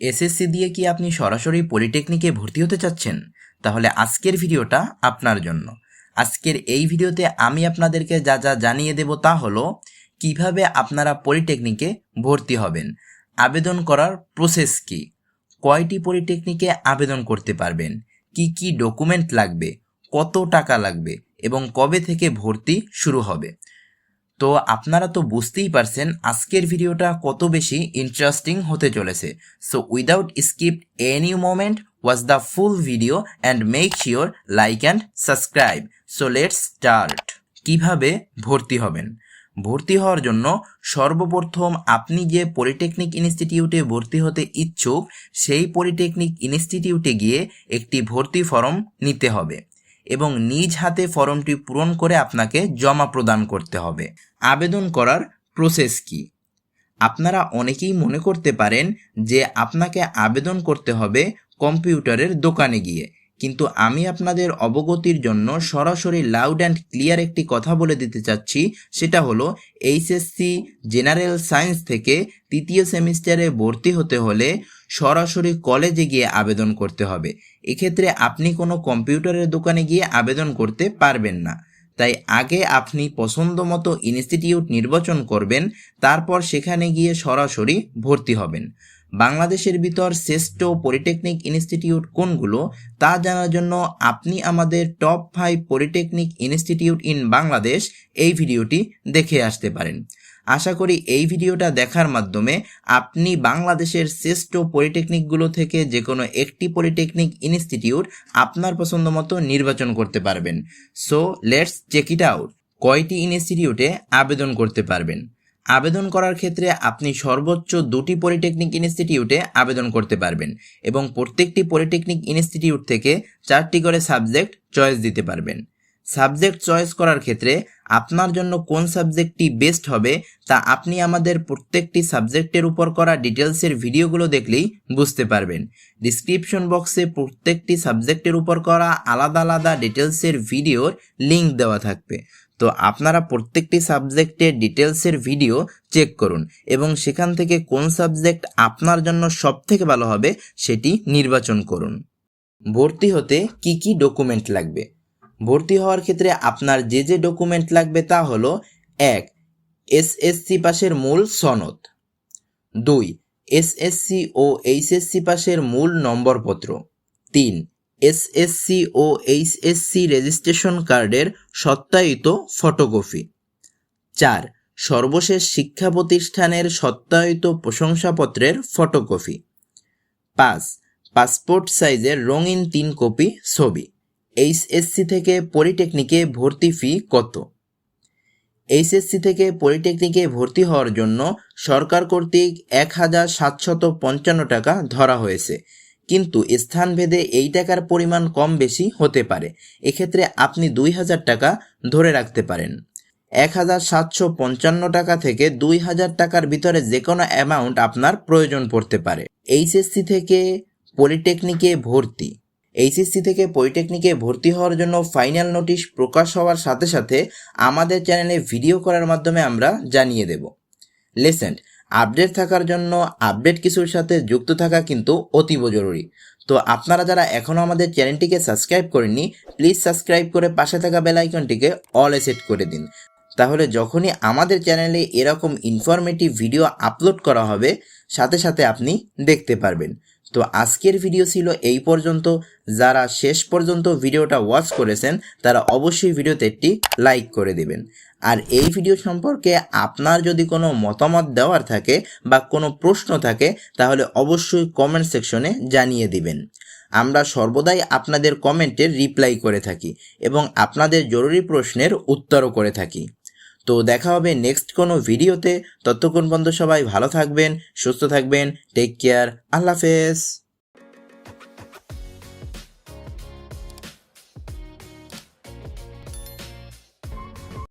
SSC দিয়ে কি আপনি সরাসরি পলিটেকনিকে ভর্তি হতে চাচ্ছেন? তাহলে আজকের ভিডিওটা আপনার জন্য। আজকের এই ভিডিওতে আমি আপনাদেরকে যা যা জানিয়ে দেব তা হলো, কীভাবে আপনারা পলিটেকনিকে ভর্তি হবেন? আবেদন করার প্রসেস কি? কয়টি পলিটেকনিকে আবেদন করতে পারবেন? কি কি ডকুমেন্ট লাগবে? কত টাকা লাগবে? এবং কবে থেকে ভর্তি শুরু হবে? তো আপনারা তো বুঝতেই পারছেন আজকের ভিডিওটা কত বেশি ইন্টারেস্টিং হতে চলেছে। So without skip any moment watch the full video and make sure like and subscribe so let's start কীভাবে ভর্তি হবেন? ভর্তি হওয়ার জন্য সর্বপ্রথম আপনি যে পলিটেকনিক ইনস্টিটিউটে ভর্তি হতে ইচ্ছুক, সেই পলিটেকনিক ইনস্টিটিউটে গিয়ে একটি ভর্তি ফর্ম নিতে হবে। এবং নিজ হাতে ফর্মটি পূরণ করে আপনাকে জমা প্রদান করতে হবে। আবেদন করার প্রসেস কি? আপনারা অনেকেই মনে করতে পারেন যে আপনাকে আবেদন করতে হবে কম্পিউটারের দোকানে গিয়ে। কিন্তু আমি আপনাদের অবগতির জন্য সরাসরি লাউড অ্যান্ড ক্লিয়ার একটি কথা বলে দিতে চাচ্ছি, সেটা হলো এইচএসসি জেনারেল সায়েন্স থেকে তৃতীয় সেমিস্টারে ভর্তি হতে হলে সরাসরি কলেজে গিয়ে আবেদন করতে হবে। এক্ষেত্রে আপনি কোনো কম্পিউটারের দোকানে গিয়ে আবেদন করতে পারবেন না। তাই আগে আপনি পছন্দ মতো ইনস্টিটিউট নির্বাচন করবেন, তারপর সেখানে গিয়ে সরাসরি ভর্তি হবেন। বাংলাদেশের ভিতর শ্রেষ্ঠ পলিটেকনিক ইনস্টিটিউট কোনগুলো, তা জানার জন্য আপনি আমাদের top five polytechnic institute in Bangladesh এই ভিডিওটি দেখে আসতে পারেন। আশা করি এই ভিডিওটা দেখার মাধ্যমে আপনি বাংলাদেশের শ্রেষ্ঠ পলিটেকনিকগুলো থেকে যে কোনো একটি পলিটেকনিক ইনস্টিটিউট আপনার পছন্দ মতো নির্বাচন করতে পারবেন। So let's check it out কয়টি ইনস্টিটিউটে আবেদন করতে পারবেন? আবেদন করার ক্ষেত্রে আপনি সর্বোচ্চ দুটি পলিটেকনিক ইনস্টিটিউটে আবেদন করতে পারবেন এবং প্রত্যেকটি পলিটেকনিক ইনস্টিটিউট থেকে চারটি করে সাবজেক্ট চয়েস দিতে পারবেন। সাবজেক্ট চয়েস করার ক্ষেত্রে আপনার জন্য কোন সাবজেক্টটি বেস্ট হবে তা আপনি আমাদের প্রত্যেকটি সাবজেক্টের উপর করা ডিটেলসের ভিডিওগুলো দেখলেই বুঝতে পারবেন। ডিসক্রিপশন বক্সে প্রত্যেকটি সাবজেক্টের উপর করা আলাদা আলাদা ডিটেলসের ভিডিওর লিঙ্ক দেওয়া থাকবে। তো আপনারা প্রত্যেকটি সাবজেক্টের ডিটেলসের ভিডিও চেক করুন এবং সেখান থেকে কোন সাবজেক্ট আপনার জন্য সবথেকে ভালো হবে সেটি নির্বাচন করুন। ভর্তি হতে কি কি ডকুমেন্ট লাগবে? ভর্তি হওয়ার ক্ষেত্রে আপনার যে যে ডকুমেন্ট লাগবে তা হলো, এক এসএসসি পাশের মূল সনদ। দুই এসএসসি ও এইচএসসি পাশের মূল নম্বরপত্র। তিন এসএসসি ও এইচএসসি রেজিস্ট্রেশন কার্ডের সত্যায়িত ফটোকপি চার, সর্বশেষ শিক্ষা প্রতিষ্ঠানের সত্যায়িত প্রশংসাপত্রের ফটোকপি পাঁচ পাসপোর্ট সাইজের রঙিন তিন কপি ছবি। এইচএসসি থেকে পলিটেকনিকে ভর্তি ফি কত? এইচএসসি থেকে পলিটেকনিকে ভর্তি হওয়ার জন্য সরকার কর্তৃক এক হাজার সাতশত পঞ্চান্ন টাকা ধরা হয়েছে। কিন্তু স্থানভেদে এই টাকার পরিমাণ কম বেশি হতে পারে। এক্ষেত্রে আপনি দুই হাজার টাকা ধরে রাখতে পারেন। এক হাজার সাতশো পঞ্চান্ন টাকা থেকে দুই হাজার টাকার ভিতরে যে কোনো অ্যামাউন্ট আপনার প্রয়োজন পড়তে পারে। এইচএসসি থেকে পলিটেকনিকে ভর্তি। এইচএসসি থেকে পলিটেকনিকে ভর্তি হওয়ার জন্য ফাইনাল নোটিশ প্রকাশ হওয়ার সাথে সাথে আমাদের চ্যানেলে ভিডিও করার মাধ্যমে আমরা জানিয়ে দেব। লেসেন্ট আপডেট থাকার জন্য আপডেট কিছুর সাথে যুক্ত থাকা কিন্তু অতীব জরুরি। তো আপনারা যারা এখনও আমাদের চ্যানেলটিকে সাবস্ক্রাইব করেননি প্লিজ সাবস্ক্রাইব করে পাশে থাকা বেল আইকনটিকে অলে সেট করে দিন। তাহলে যখনই আমাদের চ্যানেলে এরকম ইনফরমেটিভ ভিডিও আপলোড করা হবে, সাথে সাথে আপনি দেখতে পারবেন। তো আজকের ভিডিও ছিল এই পর্যন্ত। যারা শেষ পর্যন্ত ভিডিওটা ওয়াচ করেছেন, তারা অবশ্যই ভিডিওতে একটি লাইক করে দেবেন। আর এই ভিডিও সম্পর্কে আপনার যদি কোনো মতামত দেওয়ার থাকে বা কোনো প্রশ্ন থাকে, তাহলে অবশ্যই কমেন্ট সেকশনে জানিয়ে দিবেন। আমরা সর্বদাই আপনাদের কমেন্টের রিপ্লাই করে থাকি এবং আপনাদের জরুরি প্রশ্নের উত্তরও করে থাকি। তো দেখা হবে নেক্সট কোনো ভিডিওতে ততক্ষণ পর্যন্ত সবাই ভালো থাকবেন, সুস্থ থাকবেন টেক কেয়ার আল্লাহ হাফেজ।